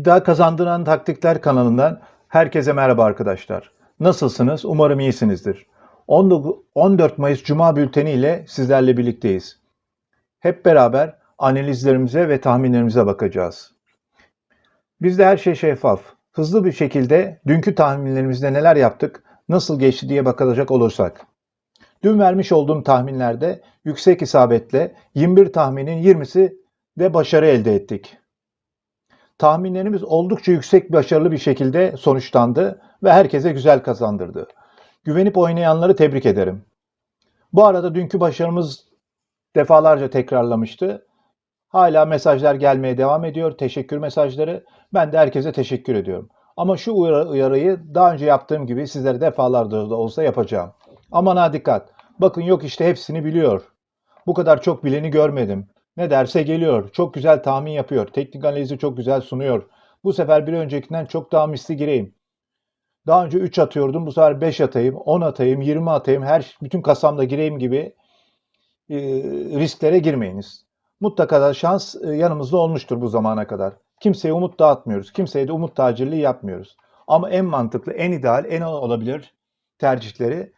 İddia Kazandıran Taktikler kanalından herkese merhaba arkadaşlar. Nasılsınız? Umarım iyisinizdir. 19 14 Mayıs Cuma bülteni ile sizlerle birlikteyiz. Hep beraber analizlerimize ve tahminlerimize bakacağız. Bizde her şey şeffaf. Hızlı bir şekilde dünkü tahminlerimizde neler yaptık, nasıl geçti diye bakacak olursak. Dün vermiş olduğum tahminlerde yüksek isabetle 21 tahminin 20'si de başarı elde ettik. Tahminlerimiz oldukça yüksek başarılı bir şekilde sonuçlandı ve herkese güzel kazandırdı. Güvenip oynayanları tebrik ederim. Bu arada dünkü başarımız defalarca tekrarlamıştı. Hala mesajlar gelmeye devam ediyor. Teşekkür mesajları. Ben de herkese teşekkür ediyorum. Ama şu uyarı- uyarıyı daha önce yaptığım gibi sizlere defalarca da olsa yapacağım. Aman ha dikkat. Bakın yok işte hepsini biliyor. Bu kadar çok bileni görmedim. Ne derse geliyor. Çok güzel tahmin yapıyor. Teknik analizi çok güzel sunuyor. Bu sefer bir öncekinden çok daha misli gireyim. Daha önce 3 atıyordum. Bu sefer 5 atayım, 10 atayım, 20 atayım. Her bütün kasamda gireyim gibi e, risklere girmeyiniz. Mutlaka da şans e, yanımızda olmuştur bu zamana kadar. Kimseye umut dağıtmıyoruz. Kimseye de umut tacirliği yapmıyoruz. Ama en mantıklı, en ideal, en olabilir tercihleri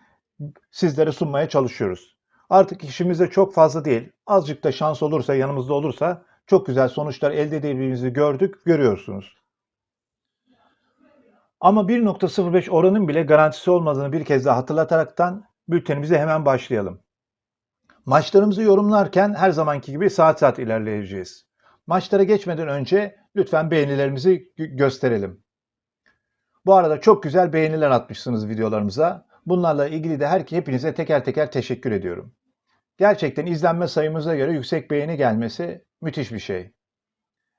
sizlere sunmaya çalışıyoruz. Artık işimizde çok fazla değil. Azıcık da şans olursa, yanımızda olursa çok güzel sonuçlar elde edebildiğimizi gördük, görüyorsunuz. Ama 1.05 oranın bile garantisi olmadığını bir kez daha hatırlataraktan bültenimize hemen başlayalım. Maçlarımızı yorumlarken her zamanki gibi saat saat ilerleyeceğiz. Maçlara geçmeden önce lütfen beğenilerimizi gö- gösterelim. Bu arada çok güzel beğeniler atmışsınız videolarımıza. Bunlarla ilgili de her hepinize teker teker teşekkür ediyorum. Gerçekten izlenme sayımıza göre yüksek beğeni gelmesi müthiş bir şey.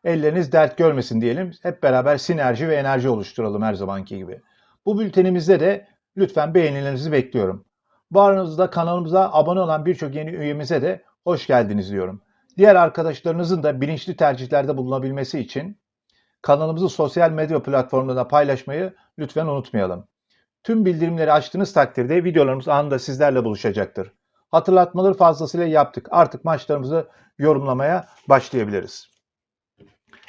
Elleriniz dert görmesin diyelim. Hep beraber sinerji ve enerji oluşturalım her zamanki gibi. Bu bültenimizde de lütfen beğenilerinizi bekliyorum. Bu aranızda kanalımıza abone olan birçok yeni üyemize de hoş geldiniz diyorum. Diğer arkadaşlarınızın da bilinçli tercihlerde bulunabilmesi için kanalımızı sosyal medya platformlarında paylaşmayı lütfen unutmayalım. Tüm bildirimleri açtığınız takdirde videolarımız anında sizlerle buluşacaktır. Hatırlatmaları fazlasıyla yaptık. Artık maçlarımızı yorumlamaya başlayabiliriz.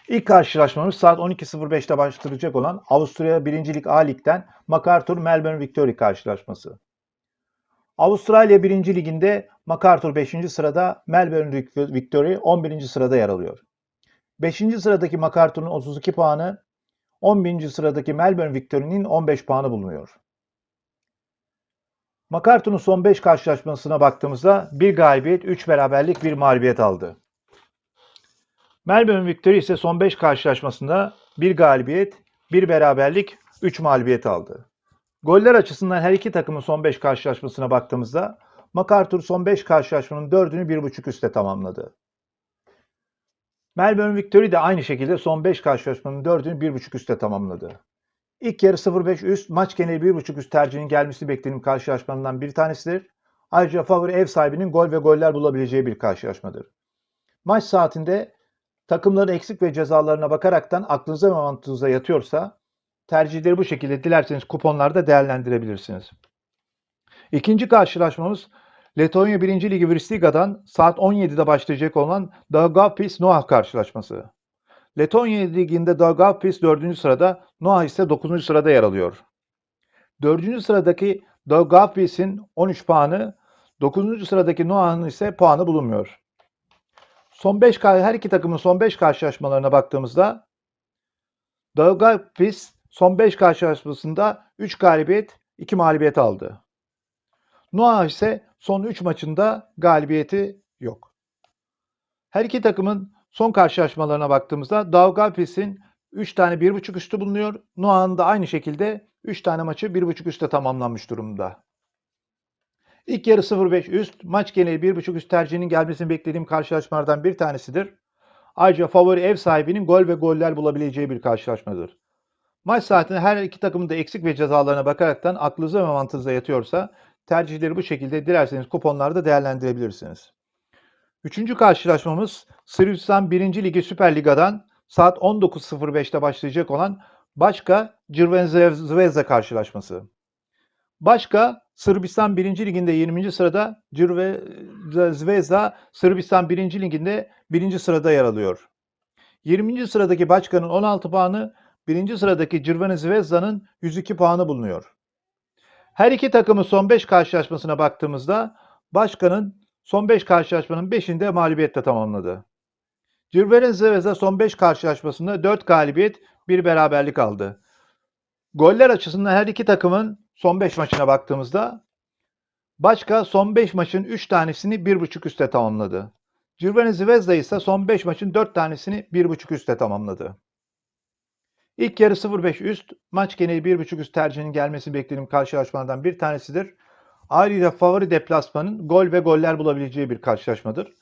İlk karşılaşmamız saat 12.05'te başlayacak olan Avusturya 1. Lig A Lig'den MacArthur Melbourne Victory karşılaşması. Avustralya 1. Liginde MacArthur 5. sırada, Melbourne Victory 11. sırada yer alıyor. 5. sıradaki MacArthur'un 32 puanı, 11. sıradaki Melbourne Victory'nin 15 puanı bulunuyor. MacArthur'un son 5 karşılaşmasına baktığımızda bir galibiyet, 3 beraberlik, bir mağlubiyet aldı. Melbourne Victory ise son 5 karşılaşmasında bir galibiyet, bir beraberlik, 3 mağlubiyet aldı. Goller açısından her iki takımın son 5 karşılaşmasına baktığımızda MacArthur son 5 karşılaşmanın 4'ünü 1.5 üstte tamamladı. Melbourne Victory de aynı şekilde son 5 karşılaşmanın 4'ünü 1.5 üstte tamamladı. İlk yarı 0.5 üst, maç geneli 1.5 üst tercihinin gelmesi beklediğim karşılaşmalarından bir tanesidir. Ayrıca favori ev sahibinin gol ve goller bulabileceği bir karşılaşmadır. Maç saatinde takımların eksik ve cezalarına bakaraktan aklınıza ve mantığınıza yatıyorsa tercihleri bu şekilde dilerseniz kuponlarda değerlendirebilirsiniz. İkinci karşılaşmamız Letonya 1. Ligi Virslигa'dan saat 17'de başlayacak olan Daugavpils Noah karşılaşması. Letonya Ligi'nde Daugavpils 4. sırada, Noah ise 9. sırada yer alıyor. 4. sıradaki Daugavpils'in 13 puanı, 9. sıradaki Noah'ın ise puanı bulunmuyor. Son 5 her iki takımın son 5 karşılaşmalarına baktığımızda Daugavpils son 5 karşılaşmasında 3 galibiyet, 2 mağlubiyet aldı. Noah ise son 3 maçında galibiyeti yok. Her iki takımın son karşılaşmalarına baktığımızda Daugavpils'in 3 tane 1.5 üstü bulunuyor. Noah'ın da aynı şekilde 3 tane maçı 1.5 üstte tamamlanmış durumda. İlk yarı 0.5 üst, maç geneli 1.5 üst tercihinin gelmesini beklediğim karşılaşmalardan bir tanesidir. Ayrıca favori ev sahibinin gol ve goller bulabileceği bir karşılaşmadır. Maç saatinde her iki takımın da eksik ve cezalarına bakaraktan aklınıza ve mantığınıza yatıyorsa tercihleri bu şekilde dilerseniz kuponlarda değerlendirebilirsiniz. Üçüncü karşılaşmamız Sırbistan 1. Ligi Süper Liga'dan saat 19.05'te başlayacak olan Başka Zvezda karşılaşması. Başka Sırbistan 1. Liginde 20. sırada Zvezda Sırbistan 1. Liginde 1. sırada yer alıyor. 20. sıradaki Başkan'ın 16 puanı, 1. sıradaki Crvena Zvezda'nın 102 puanı bulunuyor. Her iki takımın son 5 karşılaşmasına baktığımızda Başkan'ın son 5 karşılaşmanın 5'inde mağlubiyetle tamamladı. Crvena Zvezda son 5 karşılaşmasında 4 galibiyet, 1 beraberlik aldı. Goller açısından her iki takımın son 5 maçına baktığımızda Başka son 5 maçın 3 tanesini 1.5 üste tamamladı. Crvena Zvezda ise son 5 maçın 4 tanesini 1.5 üste tamamladı. İlk yarı 0-5 üst, maç geneli 1.5 üst tercihinin gelmesi beklediğim karşılaşmalardan bir tanesidir. Ayrıca favori deplasmanın gol ve goller bulabileceği bir karşılaşmadır.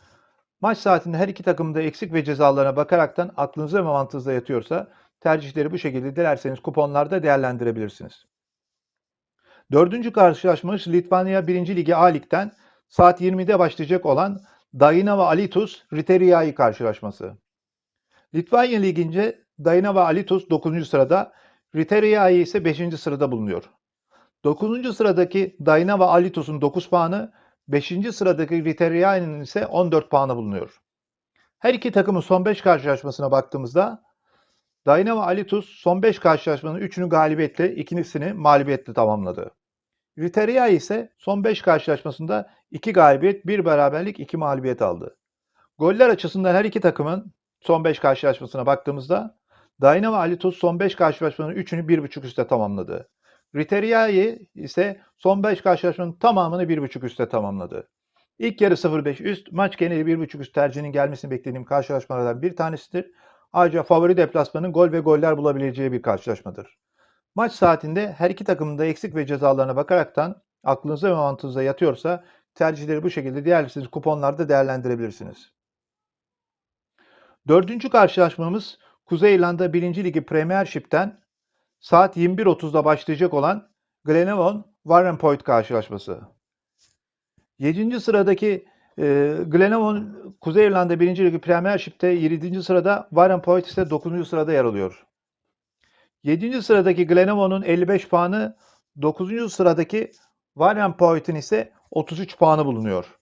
Maç saatinde her iki takımın da eksik ve cezalarına bakaraktan aklınıza ve mantığınıza yatıyorsa tercihleri bu şekilde dilerseniz kuponlarda değerlendirebilirsiniz. Dördüncü karşılaşmamız Litvanya 1. Ligi A Lig'den saat 20'de başlayacak olan Dainava Alitus Riteriai karşılaşması. Litvanya Ligi'nce Dainava Alitus 9. sırada, Riteriai ise 5. sırada bulunuyor. 9. sıradaki Dainava Alitus'un 9 puanı, 5. sıradaki Riteriai'nin ise 14 puanı bulunuyor. Her iki takımın son 5 karşılaşmasına baktığımızda Dainava Alitus son 5 karşılaşmanın 3'ünü galibiyetle, ikincisini mağlubiyetle tamamladı. Riteria ise son 5 karşılaşmasında 2 galibiyet, 1 beraberlik, 2 mağlubiyet aldı. Goller açısından her iki takımın son 5 karşılaşmasına baktığımızda Dainava Alitus son 5 karşılaşmanın 3'ünü 1.5 üste tamamladı. Riteriai ise son 5 karşılaşmanın tamamını 1.5 üste tamamladı. İlk yarı 0-5 üst, maç geneli 1.5 üst tercihinin gelmesini beklediğim karşılaşmalardan bir tanesidir. Ayrıca favori deplasmanın gol ve goller bulabileceği bir karşılaşmadır. Maç saatinde her iki takımın da eksik ve cezalarına bakaraktan aklınıza ve mantığınıza yatıyorsa tercihleri bu şekilde diğersiz kuponlarda değerlendirebilirsiniz. Dördüncü karşılaşmamız Kuzey İrlanda 1. Ligi Premiership'ten saat 21.30'da başlayacak olan Glenavon Warren Point karşılaşması. 7. sıradaki e, Glenavon Kuzey İrlanda 1. Ligi Premiership'te 7. sırada Warren Point ise 9. sırada yer alıyor. 7. sıradaki Glenavon'un 55 puanı, 9. sıradaki Warren Point'in ise 33 puanı bulunuyor.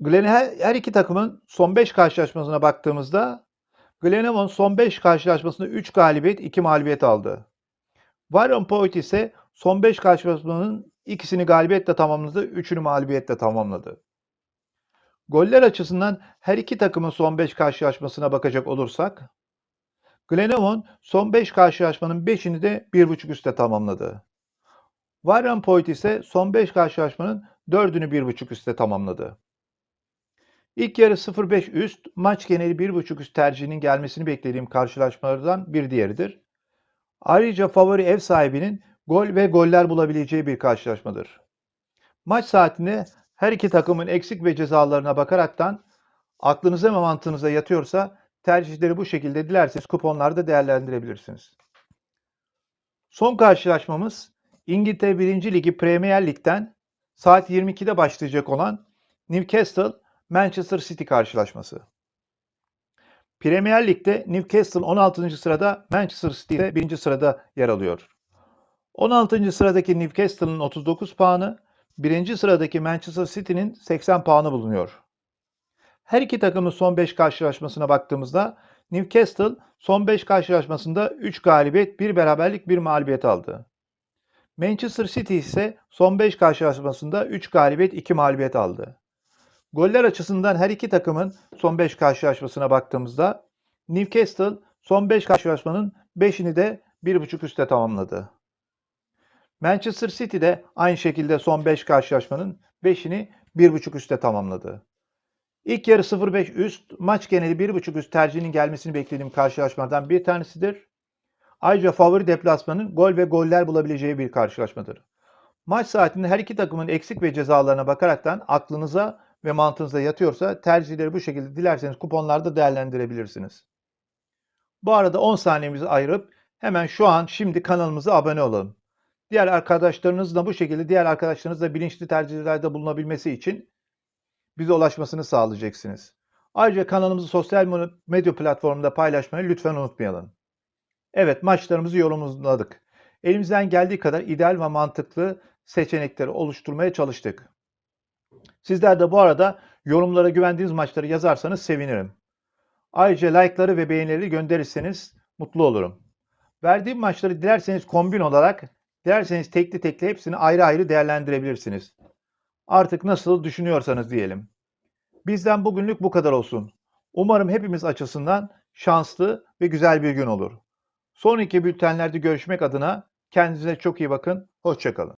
Glen her, her iki takımın son 5 karşılaşmasına baktığımızda Glenavon son 5 karşılaşmasında 3 galibiyet, 2 mağlubiyet aldı. Warren Point ise son 5 karşılaşmanın ikisini galibiyetle tamamladı, 3'ünü mağlubiyetle tamamladı. Goller açısından her iki takımın son 5 karşılaşmasına bakacak olursak Glenavon son 5 karşılaşmanın 5'ini de 1.5 üstte tamamladı. Warren Point ise son 5 karşılaşmanın 4'ünü 1.5 üstte tamamladı. İlk yarı 0-5 üst, maç geneli 1.5 üst tercihinin gelmesini beklediğim karşılaşmalardan bir diğeridir. Ayrıca favori ev sahibinin gol ve goller bulabileceği bir karşılaşmadır. Maç saatinde her iki takımın eksik ve cezalarına bakaraktan aklınıza ve mantığınıza yatıyorsa tercihleri bu şekilde dilerseniz kuponlarda değerlendirebilirsiniz. Son karşılaşmamız İngiltere 1. Ligi Premier Lig'den saat 22'de başlayacak olan Newcastle Manchester City karşılaşması. Premier Lig'de Newcastle 16. sırada, Manchester City de 1. sırada yer alıyor. 16. sıradaki Newcastle'ın 39 puanı, 1. sıradaki Manchester City'nin 80 puanı bulunuyor. Her iki takımın son 5 karşılaşmasına baktığımızda Newcastle son 5 karşılaşmasında 3 galibiyet, 1 beraberlik, 1 mağlubiyet aldı. Manchester City ise son 5 karşılaşmasında 3 galibiyet, 2 mağlubiyet aldı. Goller açısından her iki takımın son 5 karşılaşmasına baktığımızda Newcastle son 5 karşılaşmanın 5'ini de 1.5 üstte tamamladı. Manchester City de aynı şekilde son 5 karşılaşmanın 5'ini 1.5 üstte tamamladı. İlk yarı 0-5 üst, maç geneli 1.5 üst tercihinin gelmesini beklediğim karşılaşmalardan bir tanesidir. Ayrıca favori deplasmanın gol ve goller bulabileceği bir karşılaşmadır. Maç saatinde her iki takımın eksik ve cezalarına bakaraktan aklınıza ve mantığınıza yatıyorsa tercihleri bu şekilde dilerseniz kuponlarda değerlendirebilirsiniz. Bu arada 10 saniyemizi ayırıp hemen şu an şimdi kanalımıza abone olalım. Diğer arkadaşlarınızla bu şekilde diğer arkadaşlarınızla bilinçli tercihlerde bulunabilmesi için bize ulaşmasını sağlayacaksınız. Ayrıca kanalımızı sosyal medya platformunda paylaşmayı lütfen unutmayalım. Evet maçlarımızı yorumladık. Elimizden geldiği kadar ideal ve mantıklı seçenekleri oluşturmaya çalıştık. Sizler de bu arada yorumlara güvendiğiniz maçları yazarsanız sevinirim. Ayrıca like'ları ve beğenileri gönderirseniz mutlu olurum. Verdiğim maçları dilerseniz kombin olarak, dilerseniz tekli tekli hepsini ayrı ayrı değerlendirebilirsiniz. Artık nasıl düşünüyorsanız diyelim. Bizden bugünlük bu kadar olsun. Umarım hepimiz açısından şanslı ve güzel bir gün olur. Sonraki bültenlerde görüşmek adına kendinize çok iyi bakın. Hoşçakalın.